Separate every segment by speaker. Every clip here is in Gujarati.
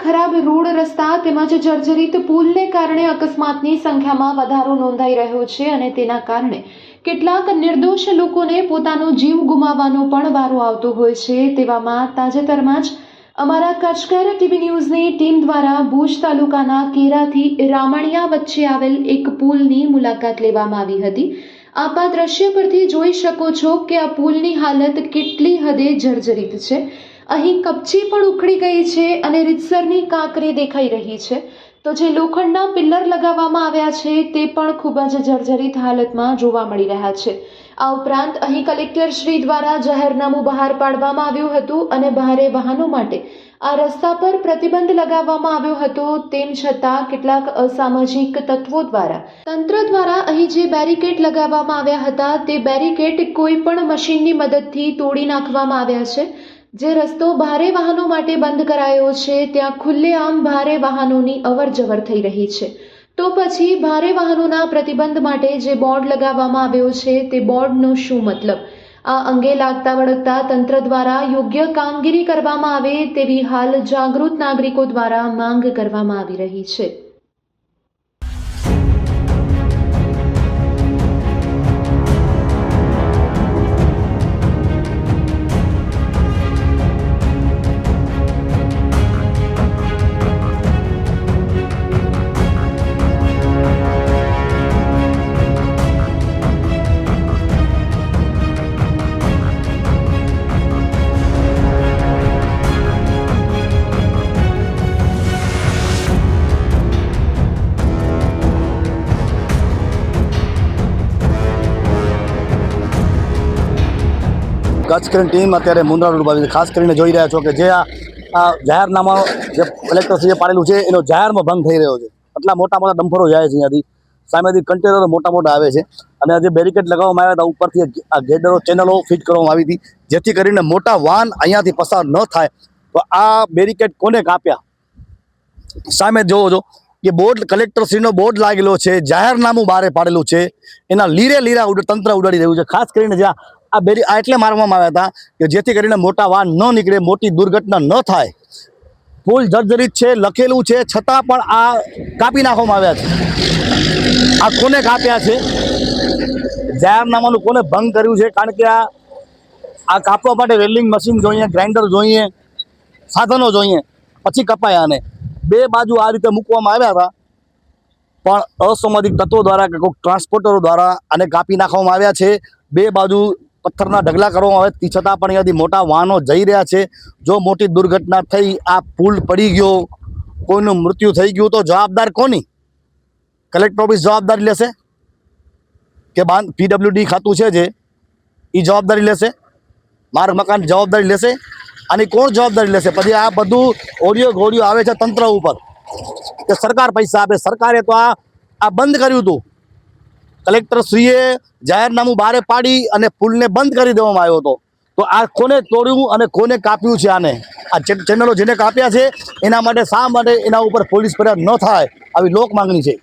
Speaker 1: ખરાબ રોડ રસ્તા તેમજ જર્જરિત પુલને કારણે અકસ્માતની સંખ્યામાં વધારો નોંધાઈ રહ્યો છે અને તેના કારણે કેટલાક નિર્દોષ લોકોને પોતાનો જીવ ગુમાવવાનો પણ વારો આવતો હોય છે. તેવામાં તાજેતરમાં જ અમારા કચકર ટીવી ન્યૂઝની ટીમ દ્વારા ભુજ તાલુકાના કેરાથી રામણિયા વચ્ચે આવેલ એક પુલની મુલાકાત લેવામાં આવી હતી. આપ આ દ્રશ્ય પરથી જોઈ શકો છો કે આ પુલની હાલત કેટલી હદે જર્જરિત છે. અહીં કપચી પણ ઉખડી ગઈ છે અને રીતસરની કાંકરી દેખાઈ રહી છે. તો જે લોખંડના પિલ્લર લગાવવામાં આવ્યા છે તે પણ ખૂબ જ જર્જરિત હાલતમાં જોવા મળી રહ્યા છે. આ ઉપરાંત અહીં કલેક્ટર શ્રી દ્વારા જાહેરનામું બહાર પાડવામાં આવ્યું હતું અને ભારે વાહનો માટે આ રસ્તા પર પ્રતિબંધ લગાવવામાં આવ્યો હતો તેમ છતાં કેટલાક અસામાજિક તત્વો દ્વારા. તંત્ર દ્વારા અહીં જે બેરિકેડ લગાવવામાં આવ્યા હતા તે બેરિકેડ કોઈ પણ મશીનની મદદથી તોડી નાખવામાં આવ્યા છે. જે રસ્તો ભારે વાહનો માટે બંધ કરાયો છે, ત્યાં ખુલ્લેઆમ ભારે વાહનોની અવર જવર થઈ રહી છે. તો પછી ભારે વાહનોના પ્રતિબંધ માટે જે બોર્ડ લગાવવામાં આવ્યો છે, તે બોર્ડનો શું મતલબ? આ અંગે લાગતા વળગતા તંત્ર દ્વારા યોગ્ય કામગીરી કરવામાં આવે તેવી હાલ જાગૃત નાગરિકો દ્વારા માંગ કરવામાં આવી રહી છે.
Speaker 2: કચ્છ કરીને ટીમ અત્યારે મુંદ્રા રોડ ઉભાવી. ખાસ કરીને જોઈ રહ્યા છો કે જે આ જાહેરનામા જે કલેક્ટરશ્રીએ પાડેલું છે, એનો જાહેરમાં ભંગ થઈ રહ્યો છે. આટલા મોટા મોટા ડમ્ફરો જાય છે અહીંયાથી. સામેથી કન્ટેનરો મોટા મોટા આવે છે. અને આજે બેરિકેડ લગાવવામાં આવ્યા હતા. ઉપરથી આ ગેડરો ચેનલો ફિટ કરવામાં આવી હતી. જેથી કરીને મોટા વાહન અહીંયાથી પસાર ન થાય. તો આ બેરિકેડ કોને કાપ્યા? સામે જોવો છો કે બોર્ડ કલેક્ટરશ્રીનો બોર્ડ લાગેલો છે. જાહેરનામું બહાર પાડેલું છે. એના લીરે લીરા તંત્ર ઉડાડી રહ્યું છે. ખાસ કરીને જ્યાં આ બેરી આ એટલે મારવામાં આવ્યા હતા કે જેથી કરીને મોટા વાહન ન નીકળે, મોટી દુર્ઘટના ન થાય. પુલ જર્જરિત છે, લખેલું છે, છતાં પણ આ કાપી નાખવામાં આવ્યા છે. આ કોને કાપ્યા છે? જાહેરનામાનું કોને ભંગ કર્યું છે? કારણ કે આ આ કાપવા માટે રેલિંગ મશીન જોઈએ, ગ્રાઇન્ડર જોઈએ, સાધનો જોઈએ, પછી કપાયા આને. બે બાજુ આ રીતે મૂકવામાં આવ્યા હતા. પણ અસામાજિક તત્વો દ્વારા કે કોઈક ટ્રાન્સપોર્ટરો દ્વારા આને કાપી નાખવામાં આવ્યા છે. બે બાજુ પથ્થરના ઢગલા કરવામાં આવે, તે છતાં પણ અહીંયાથી મોટા વાહનો જઈ રહ્યા છે. જો મોટી દુર્ઘટના થઈ, આ પુલ પડી ગયો, કોઈનું મૃત્યુ થઈ ગયું, તો જવાબદાર કોની? કલેક્ટર ઓફિસ જવાબદારી લેશે? કે બાંધ, પીડબ્લ્યુડી ખાતું છે જે એ જવાબદારી લેશે? માર્ગ મકાન જવાબદારી લેશે? આની કોણ જવાબદારી લેશે? પછી આ બધું ઓડિયો ઘોડિયો આવે છે તંત્ર ઉપર. કે સરકાર પૈસા આપે. સરકારે તો આ આ બંધ કર્યું હતું. કલેક્ટરશ્રીએ જાહેરનામું બહાર પાડી અને પુલને બંધ કરી દેવામાં આવ્યો હતો. તો આ કોને તોડ્યું અને કોને કાપ્યું છે આને? આ ચેનલો જેને કાપ્યા છે, એના માટે શા માટે એના ઉપર પોલીસ ફરિયાદ ન થાય, આવી લોક માંગણી છે.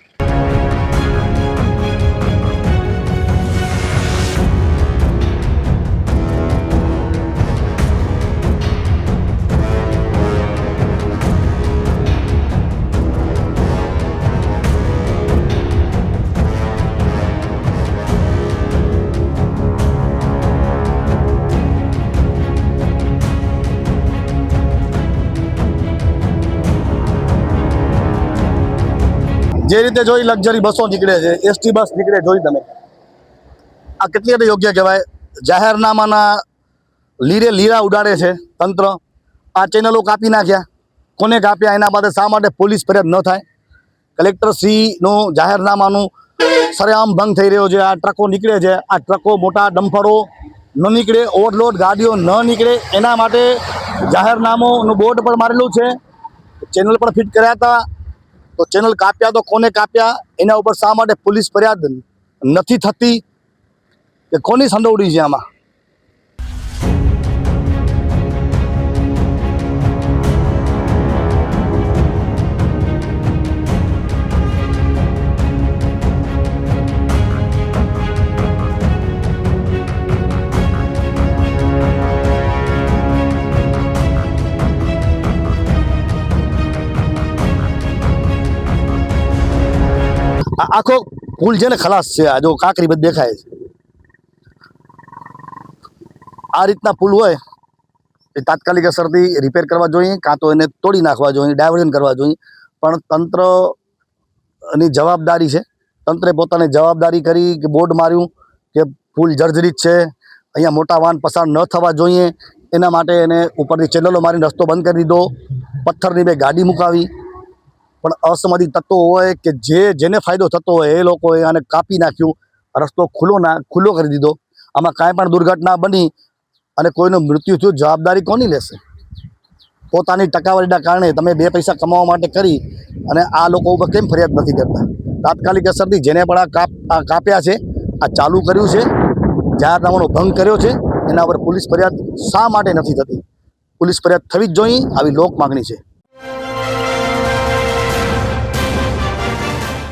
Speaker 2: જે રીતે જોઈ લક્ઝરી બસો નીકળે છે, એસટી બસ નીકળે જોઈ તમે. આ કેટલી હદે યોગ્ય કહેવાય? જાહેરનામાના લીરે લીરા ઉડાડે છે તંત્ર. આ ચેનલો કાપી નાખ્યા. કોને કાપ્યા? એના બાદ શા માટે પોલીસ ફરિયાદ ન થાય? કલેક્ટર સીનું જાહેરનામાનું સરેઆમ ભંગ થઈ રહ્યો છે. આ ટ્રકો નીકળે છે. આ ટ્રકો મોટા ડમ્ફરો ન નીકળે, ઓવરલોડ ગાડીઓ ન નીકળે. એના માટે જાહેરનામાનું બોર્ડ પણ મારેલું છે. ચેનલ પણ ફિટ કર્યા હતા. તો ચેનલ કાપ્યા તો કોને કાપ્યા? એના ઉપર શા માટે પોલીસ ફરિયાદ નથી થતી? કે કોની સંડોવડી છે આમાં? આખો પુલ છે ને ખલાસ છે. આ જો કાંકરી બધી દેખાય છે. આ રીતના પુલ હોય, એ તાત્કાલિક અસરથી રિપેર કરવા જોઈએ, કાં તો એને તોડી નાખવા જોઈએ ડાયવર્ઝન કરવા જોઈએ. પણ તંત્રની જવાબદારી છે. તંત્રે પોતાની જવાબદારી કરી કે બોર્ડ માર્યું કે પુલ જર્જરિત છે. અહીંયા મોટા વાહન પસાર ન થવા જોઈએ. એના માટે એને ઉપરની ચેનલો મારીને રસ્તો બંધ કરી દીધો. પથ્થરની બે ગાડી મુકાવી. પણ અસમાજિક તત્વો હોય કે જે, જેને ફાયદો થતો હોય એ લોકોએ આને કાપી નાખ્યું, રસ્તો ખુલ્લો ના, ખુલ્લો કરી દીધો. આમાં કાંઈ પણ દુર્ઘટના બની અને કોઈનું મૃત્યુ થયું, જવાબદારી કોની લેશે? પોતાની ટકાવારીના કારણે તમે બે પૈસા કમાવા માટે કરી અને આ લોકો ઉપર કેમ ફરિયાદ નથી કરતા? તાત્કાલિક અસરથી જેને પણ આ કાપ, આ કાપ્યા છે, આ ચાલુ કર્યું છે જાહેરનામાનો ભંગ કર્યો છે, એના પર પોલીસ ફરિયાદ શા માટે નથી થતી? પોલીસ ફરિયાદ થવી જ જોઈએ, આવી લોક માગણી છે.